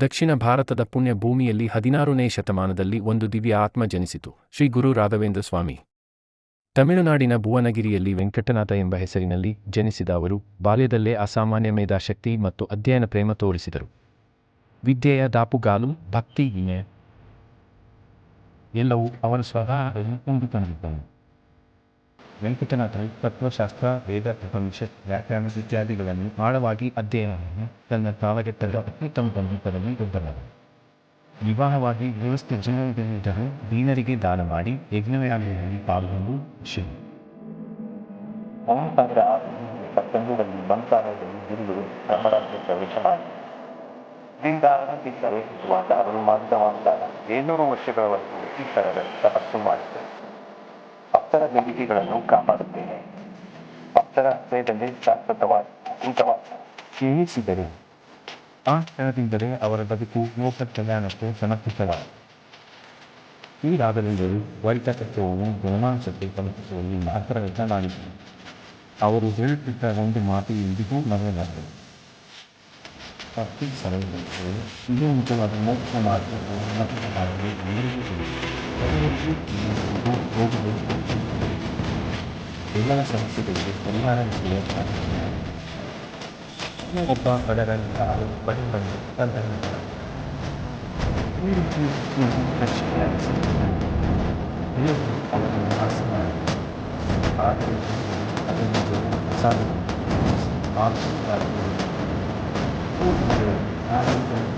ದಕ್ಷಿಣ ಭಾರತದ ಪುಣ್ಯ ಭೂಮಿಯಲ್ಲಿ ಹದಿನಾರನೇ ಶತಮಾನದಲ್ಲಿ ಒಂದು ದಿವ್ಯ ಆತ್ಮ ಜನಿಸಿತು. ಶ್ರೀ ಗುರು ರಾಘವೇಂದ್ರ ಸ್ವಾಮಿ. ತಮಿಳುನಾಡಿನ ಭುವನಗಿರಿಯಲ್ಲಿ ವೆಂಕಟನಾಥ ಎಂಬ ಹೆಸರಿನಲ್ಲಿ ಜನಿಸಿದ ಅವರು ಬಾಲ್ಯದಲ್ಲೇ ಅಸಾಮಾನ್ಯ ಮೇಧಾಶಕ್ತಿ ಮತ್ತು ಅಧ್ಯಯನ ಪ್ರೇಮ ತೋರಿಸಿದರು. ವಿದ್ಯೆಯ ದಾಪುಗಾಲು, ಭಕ್ತಿ ಎಲ್ಲವೂ ಅವರ ಸ್ವಭಾವದಲ್ಲಿ ವೆಂಕಟನಾಥನು ತತ್ವಶಾಸ್ತ್ರ ವೇದ, ಉಪನಿಷತ್, ವ್ಯಾಕರಣ ಇತ್ಯಾದಿಗಳನ್ನು ಆಳವಾಗಿ ಅಧ್ಯಯನ ತನ್ನ ಕಾಲಘಟ್ಟದ ಅತ್ಯುತ್ತಮ ಪಂಡಿತರಲ್ಲಿ ಒಬ್ಬರಾದರು ವಿವಾಹವಾಗಿ ವ್ಯವಸ್ಥೆ ಜನರು ದೀನರಿಗೆ ದಾನ ಮಾಡಿ ಯಜ್ಞಯಾಗದಲ್ಲಿ ಪಾಲ್ಗೊಂಡು ಶಿವ ಸಾವಿರ ಬಂಕಾರದಲ್ಲಿ ಬಿರುದು ರಾಮರಾಜ್ಯ ಪ್ರವೇಶ ಮಾಡಿ ಲಿಂಗಾರದಿಂದ ವೇದಿಸುವಾಗ ಅವರು ಮಾಡಿದವಾದ ಏಳ್ನೂರು ವರ್ಷಗಳವರೆಗೂ ಈ ಥರದ ತಪಸ್ಸು ಮಾಡಿದರು ಭಕ್ತರ ಬೇಡಿಕೆಗಳನ್ನು ಕಾಪಾಡುತ್ತೇನೆ ಭಕ್ತರ ಹೃದಯದಲ್ಲಿ ಶಾಶ್ವತವಾದ ಕುಂಠವಾದ ಕೇಳಿಸಿದರು ಆ ಕ್ಷಣದಿಂದಲೇ ಅವರ ಬದುಕು ಲೋಕ ಕಲ್ಯಾಣಕ್ಕೆ ಸಮರ್ಪಿತವಾದ ಈ ರಾಗದಿಂದಲೂ ವೈತ ತತ್ವವನ್ನು ಗುಣಮಾಂಸಕ್ಕೆ ತಲುಪಿಸುವಲ್ಲಿ ಮಾತ್ರ ಯತ್ನವಾಗಿದ್ದರು ಅವರು ಹೇಳುತ್ತಿದ್ದ ಒಂದು ಮಾತು ಇಂದಿಗೂ ಮರೆಯಲಾಗದು ಭಕ್ತಿ ಸರಳತೆ ಇದು ನಿಜವಾದ ಮೋಕ್ಷ ಮಾರ್ಗವನ್ನು ಮತ್ತು ಮಾಡಲು bilang sama si David kemarin dia kan ini apa ada kan paling banyak kan dan dia kalau membahas ada ada juga satu satu ada ada